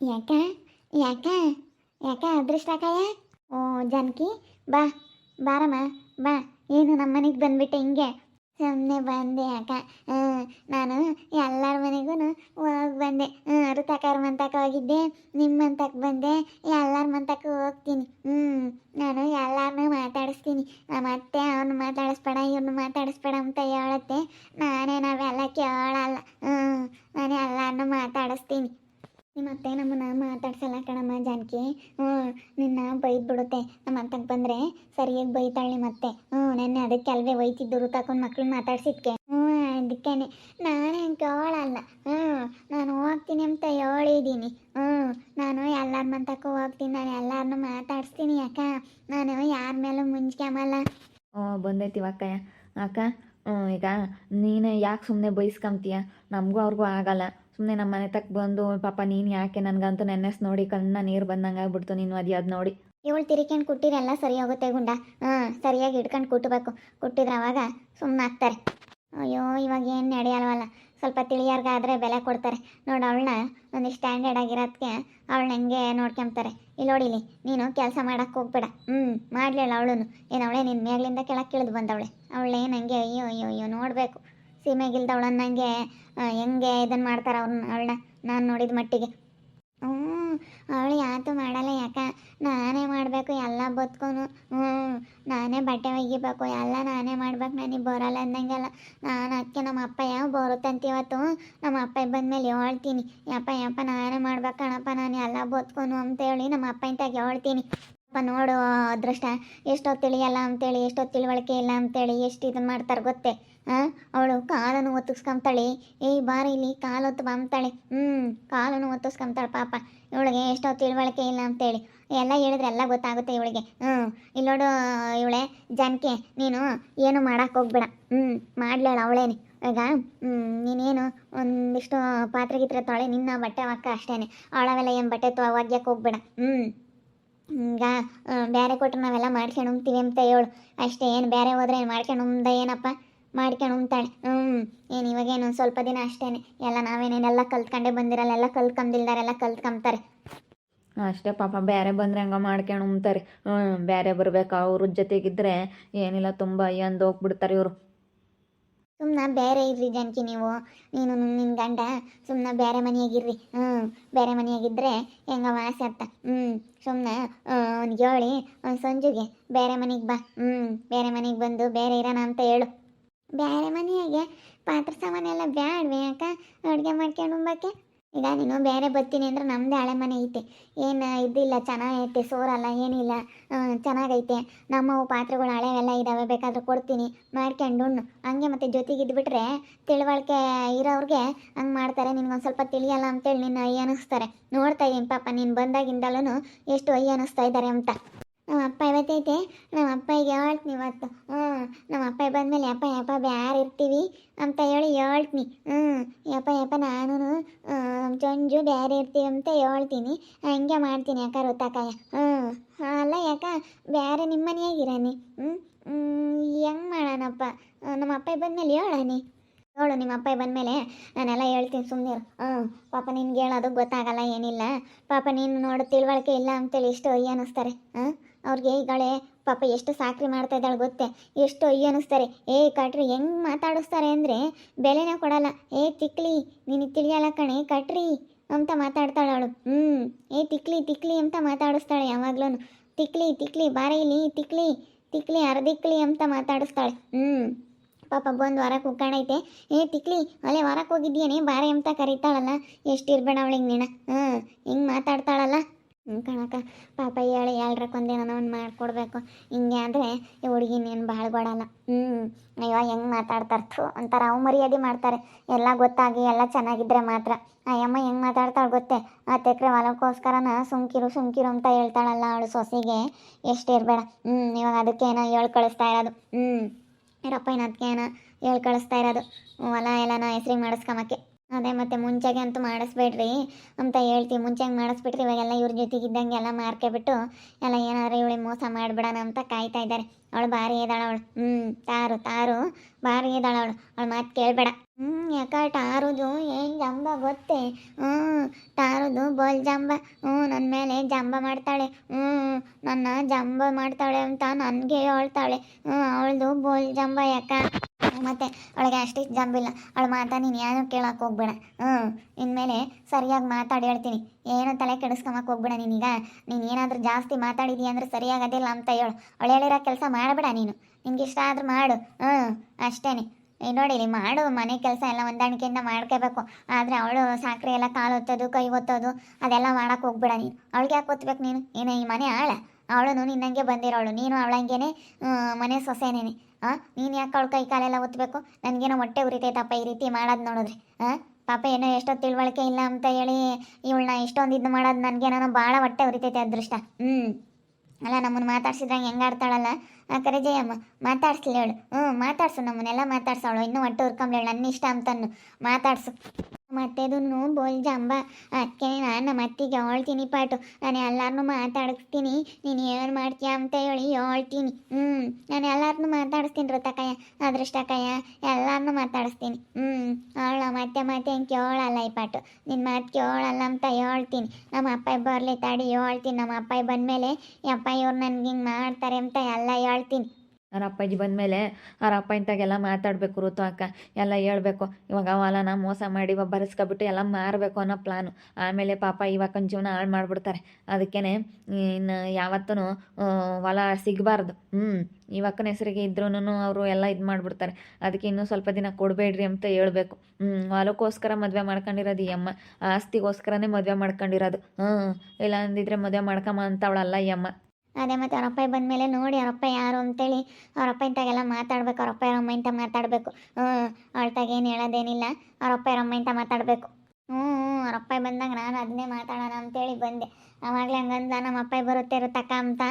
ಯಾಕ? ಯಾಕ? ಯಾಕ ಅದೃಷ್ಟಕಾಯ ಓ ಜಾನಕಿ ಬಾ ಬಾರಮ್ಮ ಬಾ. ಏನು ನಮ್ಮ ಮನೆಗೆ ಬಂದ್ಬಿಟ್ಟೆ ಹಿಂಗೆ? ಸುಮ್ಮನೆ ಬಂದೆ ಹ್ಮ್, ನಾನು ಎಲ್ಲರ ಮನೆಗೂ ಹೋಗಿ ಬಂದೆ. ಋತಕಾರ ಮಂತಕ್ಕೆ ಹೋಗಿದ್ದೆ ನಿಮ್ಮ ಬಂದೆ ಎಲ್ಲರ ಮಂತಕ್ಕೆ ಹೋಗ್ತೀನಿ. ಹ್ಞೂ ನಾನು ಎಲ್ಲರನ್ನೂ ಮಾತಾಡಿಸ್ತೀನಿ. ನಮ್ಮ ಅತ್ತೆ ಅವನು ಮಾತಾಡಿಸ್ಬೇಡ ಇವನು ಮಾತಾಡಿಸ್ಬೇಡ ಅಂತ ಹೇಳತ್ತೆ. ನಾನೇ ನಾವೆಲ್ಲ ಕೇಳಲ್ಲ. ಹ್ಞೂ ನಾನು ಎಲ್ಲರನ್ನೂ ಮಾತಾಡಿಸ್ತೀನಿ. ನಿಮ್ಮ ಅತ್ತೆ ನಮ್ಮನ್ನ ಮಾತಾಡ್ಸಲ್ಲ ಕಣಮ್ಮ ಜಾನಕಿ. ಹ್ಞೂ, ನಿನ್ನ ಬೈದು ಬಿಡುತ್ತೆ. ನಮ್ಮ ಅಂತಕ್ಕೆ ಬಂದರೆ ಸರಿಯಾಗಿ ಬೈತಾಳೆ ಮತ್ತೆ ಹ್ಞೂ, ನೆನ್ನೆ ಅದಕ್ಕೆ ಅಲ್ವೇ ಒಯ್ತಿದ್ದು ತಕೊಂಡು ಮಕ್ಳನ್ನ ಮಾತಾಡ್ಸಿದ್ಕೆ. ಹ್ಞೂ, ಅದಕ್ಕೇನೆ. ನಾನೇ ಕೇಳಲ್ಲ ಹ್ಞೂ, ನಾನು ಹೋಗ್ತೀನಿ ಅಂತ ಹೇಳಿದ್ದೀನಿ ಹ್ಞೂ, ನಾನು ಎಲ್ಲರ ಮಂತಕ್ಕೂ ಹೋಗ್ತೀನಿ. ನಾನು ಎಲ್ಲರನ್ನೂ ಮಾತಾಡಿಸ್ತೀನಿ ಅಕ್ಕ. ನಾನು ಯಾರ ಮೇಲೂ ಮುಂಚ್ಕೊಂಬಲ್ಲ ಓ ಅಕ್ಕಯ್ಯ. ಅಕ್ಕ, ಹ್ಞೂ, ಈಗ ನೀನು ಯಾಕೆ ಸುಮ್ಮನೆ ಬೈಸ್ಕೊಂತೀಯ? ನಮಗೂ ಅವ್ರಿಗೂ ಆಗಲ್ಲ. ಸುಮ್ಮನೆ ನಮ್ಮ ಮನೆ ತಕ್ಕ ಬಂದು, ಪಾಪ ನೀನು ಯಾಕೆ ನನಗಂತೂ ನೆನ್ನೆಸ್ ನೋಡಿ ಕಣ್ಣ ನೀರು ಬಂದಂಗ ಆಗ್ಬಿಡ್ತು ನೀನು ಅದು ನೋಡಿ. ಇವಳು ತಿರ್ಕೊಂಡು ಕುಟ್ಟಿರೆಲ್ಲ ಸರಿ ಹೋಗುತ್ತೆ ಗುಂಡ. ಹ್ಮ್ ಸರಿಯಾಗಿ ಹಿಡ್ಕೊಂಡು ಕುಟ್ಟಬೇಕು ಕುಟ್ಟಿದ್ರೆ ಅವಾಗ ಸುಮ್ಮನೆ ಹಾಕ್ತಾರೆ ಅಯ್ಯೋ, ಇವಾಗ ಏನು ನಡೆಯಲ್ವಲ್ಲ. ಸ್ವಲ್ಪ ತಿಳಿಯಾರ್ಗಾದ್ರೆ ಬೆಲೆ ಕೊಡ್ತಾರೆ. ನೋಡು ಅವಳನ್ನ ಒಂದಿಷ್ಟು ಸ್ಟ್ಯಾಂಡರ್ಡ್ ಆಗಿರೋದಕ್ಕೆ ಅವಳನ್ನ ಹೆಂಗೆ ನೋಡ್ಕೊಂತಾರೆ ಇಲ್ಲಿ ನೋಡಿಲಿ ನೀನು ಕೆಲಸ ಮಾಡಕ್ಕೆ ಹೋಗ್ಬೇಡ. ಹ್ಞೂ ಮಾಡಲಿಲ್ಲ ಅವಳು ಏನು ಅವಳೆ ನಿನ್ನ ಮೇಲಿಂದ ಕೆಳಕ್ಕೆ ಇಳಿದು ಬಂದವಳೆ. ಅವಳೇನು ಹಂಗೆ ಅಯ್ಯೋ ಅಯ್ಯೋ ಅಯ್ಯೋ ನೋಡಬೇಕು. ಸೀಮೆಗಿಲ್ದವಳನ್ನಂಗೆ ಹೆಂಗೆ ಇದನ್ನು ಮಾಡ್ತಾರೆ ಅವ್ರನ್ನ ಅವಳನ್ನ ನಾನು ನೋಡಿದ ಮಟ್ಟಿಗೆ. ಹ್ಞೂ, ಅವಳು ಯಾತು ಮಾಡಲ್ಲ ಯಾಕ? ನಾನೇ ಮಾಡಬೇಕು, ಎಲ್ಲ ಬದುಕೋನು. ಹ್ಞೂ, ನಾನೇ ಬಟ್ಟೆ ಒಗಿಬೇಕು, ಎಲ್ಲ ನಾನೇ ಮಾಡ್ಬೇಕು, ನನಗೆ ಬರಲ್ಲ ಅಂದಂಗೆಲ್ಲ. ನಾನು ಅದಕ್ಕೆ ನಮ್ಮ ಅಪ್ಪ ಯಾವ ಬರುತ್ತಂತ ಇವತ್ತು, ನಮ್ಮ ಅಪ್ಪ ಬಂದಮೇಲೆ ಹೇಳ್ತೀನಿ. ಯಪ್ಪ ಯಪ್ಪ, ನಾನೇ ಮಾಡ್ಬೇಕು ಕಣಪ್ಪ, ನಾನು ಎಲ್ಲ ಬದುಕೋನು ಅಂತೇಳಿ ನಮ್ಮ ಅಪ್ಪ ಇಂತಾಗ ಹೇಳ್ತೀನಿ. ಅಪ್ಪ ನೋಡು, ಅದೃಷ್ಟ. ಎಷ್ಟೊತ್ತು ತಿಳಿಯಲ್ಲ ಅಂತೇಳಿ ಎಷ್ಟೊತ್ತು ತಿಳುವಳಿಕೆ ಇಲ್ಲ ಅಂತೇಳಿ, ಎಷ್ಟು ಇದನ್ನ ಮಾಡ್ತಾರೆ ಗೊತ್ತೇ? ಹಾಂ ಅವಳು ಕಾಲನ್ನು ಒತ್ತಿಸ್ಕೊಂತಾಳೆ. ಏಯ್, ಬಾರಿ ಇಲ್ಲಿ ಕಾಲು ಹೊತ್ತು ಬಂತಾಳೆ ಹ್ಞೂ ಕಾಲನ್ನು ಒತ್ತಿಸ್ಕೊಂತಾಳೆ ಪಾಪ. ಇವಳಿಗೆ ಎಷ್ಟೋ ತಿಳುವಳಿಕೆ ಇಲ್ಲ ಅಂತೇಳಿ. ಎಲ್ಲ ಹೇಳಿದ್ರೆ ಎಲ್ಲ ಗೊತ್ತಾಗುತ್ತೆ ಇವಳಿಗೆ. ಹ್ಞೂ ಇಲ್ಲಿ ನೋಡು, ಇವಳೆ ಜನಕ್ಕೆ ನೀನು ಏನು ಮಾಡಕ್ಕೆ ಹೋಗ್ಬೇಡ. ಹ್ಞೂ ಮಾಡ್ಲೇಳ ಅವಳೇನೆ. ಈಗ ನೀನೇನು ಒಂದಿಷ್ಟು ಪಾತ್ರೆ ಗಿತ್ರೆ ತೊಳೆ, ನಿನ್ನ ಬಟ್ಟೆ ಹಾಕ ಅಷ್ಟೇನೆ. ಅವಳವೆಲ್ಲ ಏನು ಬಟ್ಟೆ ತೊ ಒಗ್ಯಕ್ಕೆ ಹೋಗ್ಬೇಡ. ಹ್ಞೂ ಈಗ ಬೇರೆ ಕೊಟ್ರೆ ನಾವೆಲ್ಲ ಮಾಡ್ಕೊಂಡು ಉಣ್ತೀವಿ ಅಂತ ಹೇಳು. ಅಷ್ಟೇ, ಏನು ಬೇರೆ ಹೋದ್ರೆ ಏನು ಮಾಡ್ಕೊಂಡು ಉಮ್ದ ಏನಪ್ಪ? ಮಾಡ್ಕೊಂಡು ಉಣ್ತಾಳೆ. ಹ್ಞೂ ಏನು ಇವಾಗೇನು ಒಂದು ಸ್ವಲ್ಪ ದಿನ ಅಷ್ಟೇನೆ. ಎಲ್ಲ ನಾವೇನೇನೆಲ್ಲ ಕಲ್ತ್ಕೊಂಡೇ ಬಂದಿರಲ್ಲ, ಎಲ್ಲ ಕಲ್ತ್ಕೊಂಬಿಲ್ದಾರೆಲ್ಲ ಕಲ್ತ್ಕೊಂತಾರೆ ಅಷ್ಟೇ, ಪಾಪ ಬೇರೆ ಬಂದರೆ ಹಂಗೆ ಮಾಡ್ಕೊಂಡು ಉಣ್ತಾರೆ. ಬೇರೆ ಬರಬೇಕು? ಅವ್ರ ಜೊತೆಗಿದ್ರೆ ಏನಿಲ್ಲ, ತುಂಬ ಅಯ್ಯಂದು ಹೋಗ್ಬಿಡ್ತಾರೆ ಇವರು. ಸುಮ್ಮನೆ ಬೇರೆ ಇರ್ರಿ ಜಾನಕಿ ನೀವು. ನೀನು ನಿನ್ನ ಗಂಡ ಸುಮ್ಮನೆ ಬೇರೆ ಮನೆಯಾಗಿರ್ರಿ. ಹ್ಞೂ ಬೇರೆ ಮನೆಯಾಗಿದ್ದರೆ ಹೆಂಗ ವಾಸ ಅರ್ಥ ಹ್ಞೂ ಸುಮ್ಮನೆ ಅವ್ನಿಗೆ ಹೇಳಿ ಅವ್ನು ಸಂಜುಗೆ ಬೇರೆ ಮನೆಗೆ ಬಾ. ಹ್ಞೂ ಬೇರೆ ಮನೆಗೆ ಬಂದು ಬೇರೆ ಇರೋಣ ಅಂತ ಹೇಳು. ಬೇರೆ ಮನೆಯಾಗೆ ಪಾತ್ರೆ ಸಾಮಾನೆಲ್ಲ ಬ್ಯಾಡ್ವೆ ಅಕ್ಕ. ಅಡುಗೆ ಮಾಡ್ಕೊಂಡು ಉಂಬಕ್ಕೆ? ಈಗ ನೀನು ಬೇರೆ ಬರ್ತೀನಿ ಅಂದ್ರೆ ನಮ್ಮದೇ ಹಳೆ ಮನೆ ಐತೆ. ಏನು ಇದಿಲ್ಲ, ಚೆನ್ನಾಗೈತೆ, ಸೋರಲ್ಲ, ಏನಿಲ್ಲ ಚೆನ್ನಾಗೈತೆ. ನಮ್ಮವು ಪಾತ್ರೆಗಳು ಹಳೆವೆಲ್ಲ ಇದ್ದಾವೆ ಬೇಕಾದ್ರೆ ಕೊಡ್ತೀನಿ. ಮಾಡ್ಕೊಂಡು ಹಂಗೆ ಮತ್ತು ಜೊತೆಗೆ ಇದ್ಬಿಟ್ರೆ ತಿಳುವಳಿಕೆ ಇರೋರಿಗೆ ಹಂಗೆ ಮಾಡ್ತಾರೆ. ನಿನ್ಗೊಂದು ಸ್ವಲ್ಪ ತಿಳಿಯಲ್ಲ ಅಂತೇಳಿ ನಿನ್ನ ಅಯ್ಯ ಅನ್ನಿಸ್ತಾರೆ. ನೋಡ್ತಾ ಇದ್ದೀನಿ ಪಾಪ, ನೀನು ಬಂದಾಗಿಂದಲೂ ಎಷ್ಟು ಅಯ್ಯ ಅನ್ನಿಸ್ತಾ ಇದ್ದಾರೆ ಅಂತ. ನಮ್ಮ ಅಪ್ಪ ಇವತ್ತೈತೆ ನಮ್ಮ ಅಪ್ಪಗೆ ಹೇಳ್ತೀನಿ ಇವತ್ತು. ಹ್ಞೂ ನಮ್ಮ ಅಪ್ಪ ಬಂದಮೇಲೆ ಅಪ್ಪ ಯಪ್ಪ ಬ್ಯಾರ ಇರ್ತೀವಿ ಅಂತ ಹೇಳಿ ಹೇಳ್ತೀನಿ. ಹ್ಞೂ ಯಪ್ಪ ಯಪ್ಪ ನಾನು ಚಂಜು ಬೇರೆ ಇರ್ತೀವಿ ಅಂತ ಹೇಳ್ತೀನಿ. ಹಂಗೆ ಮಾಡ್ತೀನಿ ಯಾಕ ಋತಕಾಯ ಹ್ಞೂ. ಅಲ್ಲ ಯಾಕ? ಬೇರೆ ನಿಮ್ಮ ಮನೆಯಾಗಿರಾನಿ ಹ್ಞೂ, ಹೆಂಗೆ ಮಾಡೋಣಪ್ಪ? ನಮ್ಮ ಅಪ್ಪ ಬಂದಮೇಲೆ ಹೇಳಾನಿ. ನೋಡು ನಿಮ್ಮ ಅಪ್ಪ ಬಂದಮೇಲೆ ನಾನೆಲ್ಲ ಹೇಳ್ತೀನಿ ಸುಮ್ಮನೆ ಹ್ಞೂ. ಪಾಪ ನಿನ್ಗೆ ಹೇಳೋದು ಗೊತ್ತಾಗಲ್ಲ, ಏನಿಲ್ಲ. ಪಾಪ ನೀನು ನೋಡು ತಿಳುವಳಿಕೆ ಇಲ್ಲ ಅಂತೇಳಿ ಎಷ್ಟು ಅಯ್ಯ ಅನ್ನಿಸ್ತಾರೆ ಹಾಂ ಅವ್ರಿಗೆ ಈಗಳೆ ಪಾಪ ಎಷ್ಟು ಸಾಕ್ರಿ ಮಾಡ್ತಾ ಇದ್ದಾಳೆ ಗೊತ್ತೇ? ಎಷ್ಟು ಅಯ್ಯ ಅನ್ನಿಸ್ತಾರೆ. ಏ ಕಟ್ರಿ, ಹೆಂಗೆ ಮಾತಾಡಿಸ್ತಾರೆ ಅಂದರೆ? ಬೆಲೆನೇ ಕೊಡಲ್ಲ. ಏ ತಿಕ್ಲಿ, ನಿನಗೆ ತಿಳಿಯಲ್ಲ ಕಣೆ, ಕಟ್ರಿ ಅಂತ ಮಾತಾಡ್ತಾಳೆ ಅವಳು. ಹ್ಞೂ ಏ ತಿಕ್ಲಿ ತಿಕ್ಲಿ ಅಂತ ಮಾತಾಡಿಸ್ತಾಳೆ ಯಾವಾಗ್ಲೂ ತಿಕ್ಲಿ ತಿಕ್ಲಿ, ಬಾರೆ ಇಲ್ಲಿ, ತಿಕ್ಲಿ ತಿಕ್ಲಿ ಅರ್ಧಿಕ್ಲಿ ಅಂತ ಮಾತಾಡಿಸ್ತಾಳೆ. ಹ್ಞೂ ಪಾಪ ಬಂದು ವಾರಕ್ಕೆ ಉಕ್ಕಾಣೈತೆ ಏ ತಿಕ್ಲಿ, ಅಲ್ಲೇ ವಾರಕ್ಕೆ ಹೋಗಿದ್ದೀಯನೇ, ಬಾರೆ ಅಂತ ಕರೀತಾಳಲ್ಲ. ಎಷ್ಟು ಇರ್ಬೇಡ ಅವಳಿಗೆ ನೀನು. ಹ್ಮ್, ಹಿಂಗೆ ಮಾತಾಡ್ತಾಳಲ್ಲ ಹ್ಞೂ ಕಣಕ್ಕ, ಪಾಪ ಹೇಳಿ ಎಲ್ರಕ್ಕೊಂದೇನೋ ಒಂದು ಮಾಡಿಕೊಡ್ಬೇಕು. ಹಿಂಗೆ ಅಂದರೆ ಈ ಹುಡುಗಿ ನೀನು ಭಾಳ ಕೊಡಲ್ಲ ಹ್ಞೂ ಅಯ್ಯೋ ಹೆಂಗೆ ಮಾತಾಡ್ತಾರೆ? ಥೂ ಒಂಥರ ಅವು ಮರ್ಯಾದೆ ಮಾಡ್ತಾರೆ. ಎಲ್ಲ ಗೊತ್ತಾಗಿ, ಎಲ್ಲ ಚೆನ್ನಾಗಿದ್ರೆ ಮಾತ್ರ. ಅಯ್ಯಮ್ಮ ಹೆಂಗೆ ಮಾತಾಡ್ತಾಳೆ ಗೊತ್ತೇ? ಹತ್ತು ಎಕರೆ ಹೊಲಕ್ಕೋಸ್ಕರನ ಸುಮ್ಕಿರು ಸುಮ್ಕಿರು ಅಂತ ಹೇಳ್ತಾಳಲ್ಲ ಅವಳು ಸೊಸೆಗೆ. ಎಷ್ಟು ಇರಬೇಡ. ಹ್ಞೂ ಇವಾಗ ಅದಕ್ಕೆ ಏನೋ ಹೇಳಿ ಕಳಿಸ್ತಾ ಇರೋದು. ಹ್ಞೂ ಅದಕ್ಕೆ ಏನೋ ಹೇಳಿ ಕಳಿಸ್ತಾ ಇರೋದು. ಹೊಲ ಎಲ್ಲನ ಹೆಸ್ರಿಗೆ ಮಾಡಿಸ್ಕೊಂಬಕ್ಕೆ ಅದೇ ಮತ್ತೆ ಮುಂಚೆಗೆ ಅಂತೂ ಮಾಡಿಸ್ಬೇಡ್ರಿ ಅಂತ ಹೇಳ್ತೀವಿ ಮುಂಚೆಗೆ ಮಾಡಿಸ್ಬಿಟ್ರಿ ಇವಾಗೆಲ್ಲ ಇವ್ರ ಜೊತೆಗೆ ಇದ್ದಂಗೆ ಎಲ್ಲ ಮಾರ್ಕೊಬಿಟ್ಟು ಎಲ್ಲ ಏನಾದ್ರು ಇವಳಿಗೆ ಮೋಸ ಮಾಡಿಬಿಡೋಣ ಅಂತ ಕಾಯ್ತಾ ಇದ್ದಾರೆ. ಅವಳು ಭಾರಿ ಇದ್ದಾಳ ಅವಳು. ಹ್ಞೂ ತಾರು ತಾರು. ಭಾರಿ ಇದ್ದಾಳ ಅವಳು. ಅವಳು ಮಾತು ಕೇಳಬೇಡ. ಹ್ಞೂ ಯಾಕ ಟಾರುದು ಏನು ಜಂಬ ಗೊತ್ತೇ? ಹ್ಞೂ ಟಾರುದು ಬೋಲ್ ಜಂಬ. ಹ್ಞೂ ನನ್ನ ಮೇಲೆ ಜಂಬ ಮಾಡ್ತಾಳೆ. ಹ್ಞೂ ನನ್ನ ಜಂಬ ಮಾಡ್ತಾಳೆ ಅಂತ ನನಗೆ ಹೇಳ್ತಾಳೆ. ಹ್ಞೂ ಅವಳದು ಬೋಲ್ ಜಂಬ ಯಾಕ? ಮತ್ತೆ ಅವಳಿಗೆ ಅಷ್ಟಿಷ್ಟು ಜಂಬಿಲ್ಲ ಅವಳು ಮಾತಾ ನೀನು ಏನೂ ಕೇಳಕ್ಕೆ ಹೋಗ್ಬೇಡ. ಹ್ಞೂ ಇನ್ಮೇಲೆ ಸರಿಯಾಗಿ ಮಾತಾಡಿ ಹೇಳ್ತೀನಿ. ಏನು ತಲೆ ಕೆಡಿಸ್ಕೊಂಬಕ್ಕೆ ಹೋಗ್ಬೇಡ ನೀನೀಗ. ನೀನು ಏನಾದರೂ ಜಾಸ್ತಿ ಮಾತಾಡಿದೀಯ ಅಂದ್ರೆ ಸರಿಯಾಗೋದಿಲ್ಲ ಅಂತ ಹೇಳು. ಅವಳು ಹೇಳಿರೋ ಕೆಲಸ ಮಾಡಬೇಡ ನೀನು. ನಿನ್ಗೆ ಇಷ್ಟ ಆದರೂ ಮಾಡು. ಹ್ಞೂ ಅಷ್ಟೇನೆ. ಏ, ನೋಡಿ, ಇಲ್ಲಿ ಮಾಡು. ಮನೆ ಕೆಲಸ ಎಲ್ಲ ಹೊಂದಾಣಿಕೆಯಿಂದ ಮಾಡ್ಕೋಬೇಕು. ಆದರೆ ಅವಳು ಸಾಕ್ರೆ ಎಲ್ಲ ಕಾಲು ಒತ್ತೋದು, ಕೈ ಒತ್ತೋದು, ಅದೆಲ್ಲ ಮಾಡೋಕ್ಕೆ ಹೋಗ್ಬೇಡ ನೀನು. ಅವಳಿಗೆ ಯಾಕೆ ಒತ್ತಬೇಕು ನೀನು? ಏನು, ಈ ಮನೆ ಆಳ. ಅವಳು ನಿನ್ನಂಗೆ ಬಂದಿರೋಳು. ನೀನು ಅವಳಂಗೇನೆ ಮನೆ ಸೊಸೆನೇನೆ. ಹಾಂ ನೀನು ಯಾಕೆ ಅವಳು ಕೈ ಕಾಲೆಲ್ಲ ಒತ್ತಬೇಕು ನನಗೇನೋ ಹೊಟ್ಟೆ ಉರಿತೈತಪ್ಪ ಈ ರೀತಿ ಮಾಡೋದು ನೋಡಿದ್ರೆ. ಹಾಂ ಪಾಪ ಏನೋ ಎಷ್ಟೋ ತಿಳುವಳಿಕೆ ಇಲ್ಲ ಅಂತ ಹೇಳಿ ಇವಳನ್ನ ಇಷ್ಟೊಂದು ಇದು ಮಾಡೋದು ನನಗೇನೋ ಭಾಳ ಹೊಟ್ಟೆ ಉರಿತೈತೆ ಅದೃಷ್ಟ. ಹ್ಞೂ ಅಲ್ಲ ನಮ್ಮನ್ನು ಮಾತಾಡ್ಸಿದ್ರಂಗೆ ಹೆಂಗೆ ಆಡ್ತಾಳಲ್ಲ? ಆ ಕರೆ ಜಯಮ್ಮ ಮಾತಾಡ್ಸ್ಲಿ ಹೇಳು ಹ್ಞೂ ಮಾತಾಡ್ಸು, ನಮ್ಮನ್ನೆಲ್ಲ ಮಾತಾಡ್ಸವಳು ಇನ್ನೂ ಹೊಟ್ಟೆ ಉರ್ಕೊಂಬ್ಲೇಳು ನನ್ನ ಇಷ್ಟ ಅಂತನ್ನು ಮಾತಾಡ್ಸು. ಮತ್ತೆದನ್ನು ಬೋಲ್ ಜಂಬ. ಅದಕ್ಕೆ ನಾನು ನಮ್ಮ ಅತ್ತಿಗೆ ಹೇಳ್ತೀನಿ ಪಾಟು. ನಾನು ಎಲ್ಲರನ್ನೂ ಮಾತಾಡಿಸ್ತೀನಿ. ನೀನು ಏನು ಮಾಡ್ತೀಯ ಅಂತ ಹೇಳಿ ಹೇಳ್ತೀನಿ. ಹ್ಞೂ ನಾನು ಎಲ್ಲರನ್ನೂ ಮಾತಾಡಿಸ್ತೀನಿ ಋತಕಯ್ಯ ಅದೃಷ್ಟಕಯ್ಯ ಎಲ್ಲರನ್ನೂ ಮಾತಾಡಿಸ್ತೀನಿ. ಹ್ಞೂ ಅವಳ ಮತ್ತೆ ಮತ್ತೆ ಹಿಂಗೆ ಕೇಳಲ್ಲ ಈ ಪಾಟು. ನಿನ್ನ ಮಾತು ಕೇಳಲ್ಲ ಅಂತ ಹೇಳ್ತೀನಿ. ನಮ್ಮ ಅಪ್ಪಾಯಿ ಬರಲಿ ತಾಡಿ ಹೇಳ್ತೀನಿ. ನಮ್ಮ ಅಪ್ಪಾಯಿ ಬಂದಮೇಲೆ ಅಪ್ಪ ಇವ್ರು ನನಗೆ ಹಿಂಗೆ ಮಾಡ್ತಾರೆ ಅಂತ ಎಲ್ಲ ಹೇಳ್ತೀನಿ. ಅವ್ರ ಅಪ್ಪಾಜಿ ಬಂದಮೇಲೆ ಅವ್ರ ಅಪ್ಪ ಇಂತಾಗೆಲ್ಲ ಮಾತಾಡಬೇಕು ಋತು ಅಕ್ಕ. ಎಲ್ಲ ಹೇಳ್ಬೇಕು. ಇವಾಗ ಹೊಲನ ಮೋಸ ಮಾಡಿ ಇವಾಗ ಬರೆಸ್ಕೊಬಿಟ್ಟು ಎಲ್ಲ ಮಾರಬೇಕು ಅನ್ನೋ ಪ್ಲಾನು. ಆಮೇಲೆ ಪಾಪ ಇವಾಗ ಜೀವನ ಹಾಳು ಮಾಡಿಬಿಡ್ತಾರೆ. ಅದಕ್ಕೇ ಇನ್ನು ಯಾವತ್ತೂ ಹೊಲ ಸಿಗಬಾರ್ದು. ಹ್ಞೂ ಇವಕ್ಕನ ಹೆಸರಿಗೆ ಇದ್ರೂ ಅವರು ಎಲ್ಲ ಇದು ಮಾಡಿಬಿಡ್ತಾರೆ. ಅದಕ್ಕೆ ಇನ್ನೂ ಸ್ವಲ್ಪ ದಿನ ಕೊಡಬೇಡ್ರಿ ಅಂತ ಹೇಳಬೇಕು. ಹ್ಞೂ ಹೊಲಕ್ಕೋಸ್ಕರ ಮದುವೆ ಮಾಡ್ಕೊಂಡಿರೋದು ಈ ಅಮ್ಮ. ಆಸ್ತಿಗೋಸ್ಕರನೇ ಮದುವೆ ಮಾಡ್ಕೊಂಡಿರೋದು. ಹ್ಞೂ ಇಲ್ಲ ಅಂದಿದ್ರೆ ಮದುವೆ ಮಾಡ್ಕೊಂಬ ಅಂತವಳಲ್ಲ ಈ ಅಮ್ಮ. ಅದೇ ಮತ್ತೆ ಅವರಪ್ಪ ಬಂದ ಬಂದಮೇಲೆ ನೋಡಿ ಅವರಪ್ಪ ಯಾರು ಅಂತೇಳಿ ಅಪ್ಪ ಇಂತಾಗೆಲ್ಲ ಮಾತಾಡ್ಬೇಕು, ಅವರಪ್ಪ ಅಮ್ಮ ಇಂತ ಮಾತಾಡಬೇಕು. ಹ್ಞೂ ಅವಳ್ತಾಗೇನು ಹೇಳೋದೇನಿಲ್ಲ, ಅವರಪ್ಪ ಅಮ್ಮ ಇಂತ ಮಾತಾಡಬೇಕು. ಹ್ಞೂ ಹ್ಞೂ ಅವರಪ್ಪ ಬಂದಾಗ ನಾನು ಅದನ್ನೇ ಮಾತಾಡೋಣ ಅಂತೇಳಿ ಬಂದೆ. ಅವಾಗಲೇ ಹಂಗಂದ ನಮ್ಮ ಅಪ್ಪ ಬರುತ್ತೆ ಇರುತ್ತಕ್ಕ ಅಂತ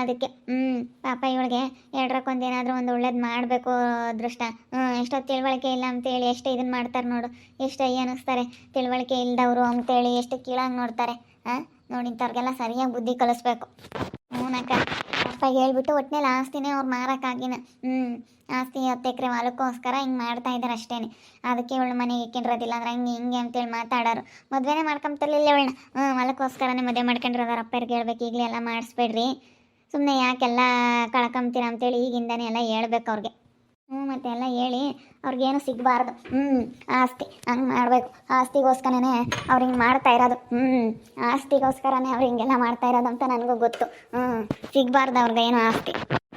ಅದಕ್ಕೆ ಹ್ಞೂ ಪಾಪ ಇವಳಿಗೆ ಎರಡರಕ್ಕೊಂದು ಏನಾದರೂ ಒಂದು ಒಳ್ಳೇದು ಮಾಡಬೇಕು ಅದೃಷ್ಟ. ಹ್ಞೂ ಎಷ್ಟೋ ತಿಳುವಳಿಕೆ ಇಲ್ಲ ಅಂತೇಳಿ ಎಷ್ಟು ಇದನ್ನು ಮಾಡ್ತಾರೆ ನೋಡು, ಎಷ್ಟು ಅಯ್ಯ ಅನಿಸ್ತಾರೆ, ತಿಳುವಳಿಕೆ ಇಲ್ದವರು ಅಂತೇಳಿ ಎಷ್ಟು ಕೀಳಾಗಿ ನೋಡ್ತಾರೆ, ಹಾಂ, ನೋಡಿ ಇಂಥವ್ರಿಗೆಲ್ಲ ಸರಿಯಾಗಿ ಬುದ್ಧಿ ಕಲಿಸ್ಬೇಕು. ಹ್ಞೂನಕ್ಕ. ಅಪ್ಪ ಹೇಳ್ಬಿಟ್ಟು ಒಟ್ಟಿನಲ್ಲಿ ಆಸ್ತಿನೇ ಅವ್ರು ಮಾರೋಕ್ಕಾಗಿನ ಹ್ಞೂ ಆಸ್ತಿ ಹತ್ತು ಎಕರೆ ಹೊಲಕ್ಕೋಸ್ಕರ ಹಿಂಗೆ ಮಾಡ್ತಾ ಇದ್ದಾರೆ ಅಷ್ಟೇ ಅದಕ್ಕೆ ಇವಳು ಮನೆಗೆ ಇಕ್ಕಿರೋದಿಲ್ಲ ಅಂದ್ರೆ ಹಂಗೆ ಹಿಂಗೆ ಅಂತೇಳಿ ಮಾತಾಡೋರು. ಮದುವೆನೇ ಮಾಡ್ಕೊಂತಿರ್ಲಿಲ್ಲ ಇವಳನ್ನ ಹ್ಞೂ ಹೊಲಕ್ಕೋಸ್ಕರನೇ ಮದುವೆ ಮಾಡ್ಕೊಂಡಿರೋದಾರ ಅಪ್ಪರಿಗೆ ಹೇಳ್ಬೇಕು, ಈಗಲೇ ಎಲ್ಲ ಮಾಡಿಸ್ಬೇಡ್ರಿ. ಸುಮ್ಮನೆ ಯಾಕೆಲ್ಲ ಕಳ್ಕೊಂತೀರ ಅಂತೇಳಿ ಈಗಿಂದನೇ ಎಲ್ಲ ಹೇಳ್ಬೇಕು ಅವ್ರಿಗೆ. ಹ್ಞೂ, ಮತ್ತೆ ಎಲ್ಲ ಹೇಳಿ ಅವ್ರಿಗೇನು ಸಿಗಬಾರ್ದು. ಹ್ಞೂ, ಆಸ್ತಿ, ಹಂಗೆ ಮಾಡಬೇಕು. ಆಸ್ತಿಗೋಸ್ಕರನೇ ಅವ್ರು ಹಿಂಗೆ ಮಾಡ್ತಾ ಇರೋದು. ಹ್ಞೂ, ಆಸ್ತಿಗೋಸ್ಕರನೇ ಅವ್ರು ಹಿಂಗೆಲ್ಲ ಮಾಡ್ತಾ ಇರೋದು ಅಂತ ನನಗೂ ಗೊತ್ತು. ಹ್ಞೂ, ಸಿಗಬಾರ್ದು ಅವ್ರಿಗೇನು ಆಸ್ತಿ.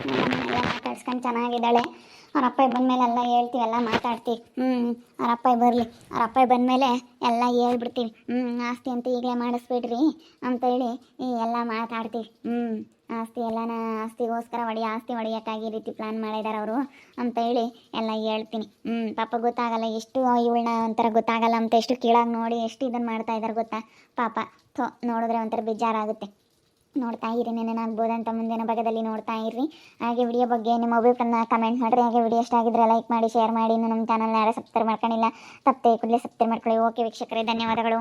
ಎಲ್ಲ ಮಾತಾಡ್ಸ್ಕೊಂಡು ಚೆನ್ನಾಗಿದ್ದಾಳೆ. ಅವ್ರ ಅಪ್ಪ ಬಂದಮೇಲೆ ಎಲ್ಲ ಹೇಳ್ತೀವಿ, ಎಲ್ಲ ಮಾತಾಡ್ತೀವಿ. ಹ್ಞೂ, ಅವ್ರ ಅಪ್ಪ ಬರಲಿ ಅವ್ರ ಅಪ್ಪ ಬಂದಮೇಲೆ ಎಲ್ಲ ಹೇಳ್ಬಿಡ್ತೀವಿ. ಹ್ಞೂ, ಆಸ್ತಿ ಅಂತ ಈಗಲೇ ಮಾಡಿಸ್ಬಿಡ್ರಿ ಅಂತೇಳಿ ಈ ಎಲ್ಲ ಮಾತಾಡ್ತೀವಿ. ಹ್ಞೂ. ಆಸ್ತಿ ಎಲ್ಲನ ಆಸ್ತಿಗೋಸ್ಕರ ಒಡಿ, ಆಸ್ತಿ ಹೊಡಿಯೋಕ್ಕಾಗಿ ಈ ರೀತಿ ಪ್ಲಾನ್ ಮಾಡಿದಾರೆ ಅವರು ಅಂತ ಹೇಳಿ ಎಲ್ಲ ಹೇಳ್ತೀನಿ. ಹ್ಞೂ ಪಾಪ ಗೊತ್ತಾಗಲ್ಲ ಎಷ್ಟು ಇವಳನ್ನ ಒಂಥರ ಗೊತ್ತಾಗಲ್ಲ ಅಂತ ಎಷ್ಟು ಕೀಳಾಗಿ ನೋಡಿ ಎಷ್ಟು ಇದನ್ನು ಮಾಡ್ತಾ ಇದ್ದಾರೆ ಗೊತ್ತಾ? ಪಾಪ, ಥೋ, ನೋಡಿದ್ರೆ ಒಂಥರ ಬೇಜಾರಾಗುತ್ತೆ. ನೋಡ್ತಾ ಇರಿ ಅಂತ ಮುಂದಿನ ಭಾಗದಲ್ಲಿ ನೋಡ್ತಾ ಇರ್ರಿ. ಹಾಗೆ ವಿಡಿಯೋ ಬಗ್ಗೆ ನಿಮ್ಮ ಅಭಿಪ್ರಾಯನ ಕಮೆಂಟ್ ಮಾಡಿರಿ. ಹಾಗೆ ವಿಡಿಯೋ ಇಷ್ಟ ಆಗಿದ್ರೆ ಲೈಕ್ ಮಾಡಿ ಶೇರ್ ಮಾಡಿ. ನಮ್ಮ ಚಾನಲ್ನ ಯಾರು ಸಬ್ಸ್ಕ್ರೈಬ್ ಮಾಡ್ಕೊಂಡಿಲ್ಲ, ತಪ್ಪದೆ ಕೂಡಲೇ ಸಬ್ಸ್ಕ್ರೈಬ್ ಮಾಡ್ಕೊಳ್ಳಿ. ಓಕೆ ವೀಕ್ಷಕರೇ, ಧನ್ಯವಾದಗಳು.